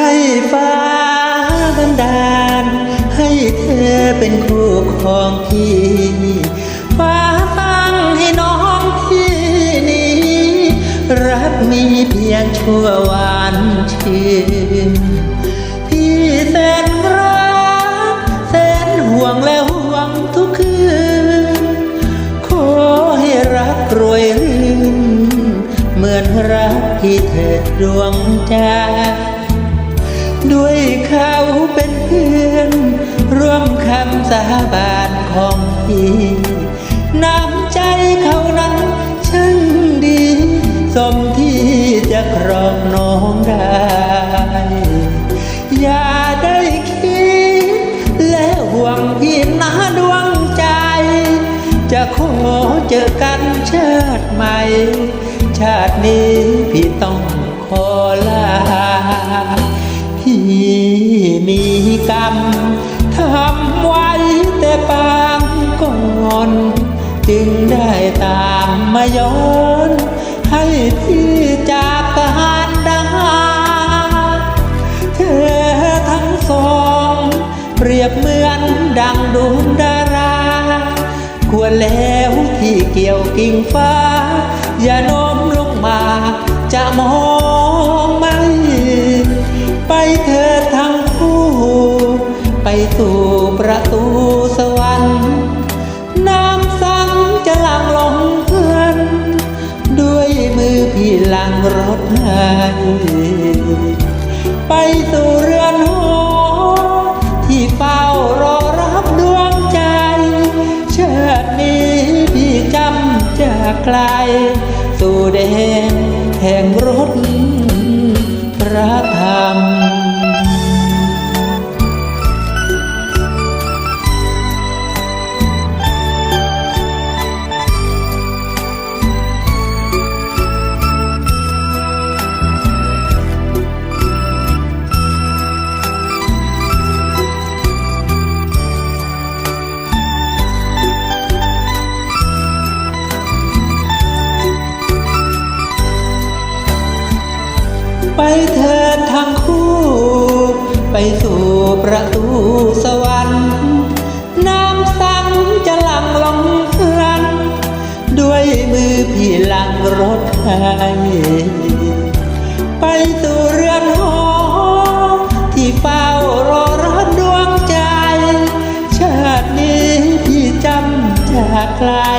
ให้ฟ้าบันดาล ให้เธอเป็นคู่ของพี่ฟ้าตั้งให้น้องพี่นี้ รักมีเพียงชั่ววันชื่นพี่แสนรักแสนห่วงและห่วงทุกคืน ขอให้รักรวยรื่นเหมือนรักที่เธอดวงใจ ด้วยเขาเป็นเพื่อน ร่วมคำสาบานของพี่น้ำใจเขานั้นช่างดี สมที่จะครองน้องได้ อย่าได้คิด และห่วงพี่นะดวงใจ จะขอเจอกันชาติใหม่ ชาตินี้พี่ต้อง จึงได้ตามมาย้อน ให้พี่จากการดาเธอทั้งสอง เปรียบเหมือนดังดวงดารา ควรแล้วที่เกี่ยวกิ่งฟ้า อย่าโน้มลงมาจะมองไม่ไปเธอทั้งคู่ ไปสู่ประตู หลังรถให้ไปสู่เรือนหอที่เฝ้ารอรับดวงใจ เชิดนี้พี่จำจากไกล สู่แดนแห่งรถ ไปเถิดทั้งคู่ ไปสู่ประตูสวรรค์ น้ำสังจะหลั่งลงเพลัน ด้วยมือพี่หลังรถให้ไปสู่เรือนหอที่เฝ้ารอรับดวงใจ ชาตินี้พี่จำจากลสู่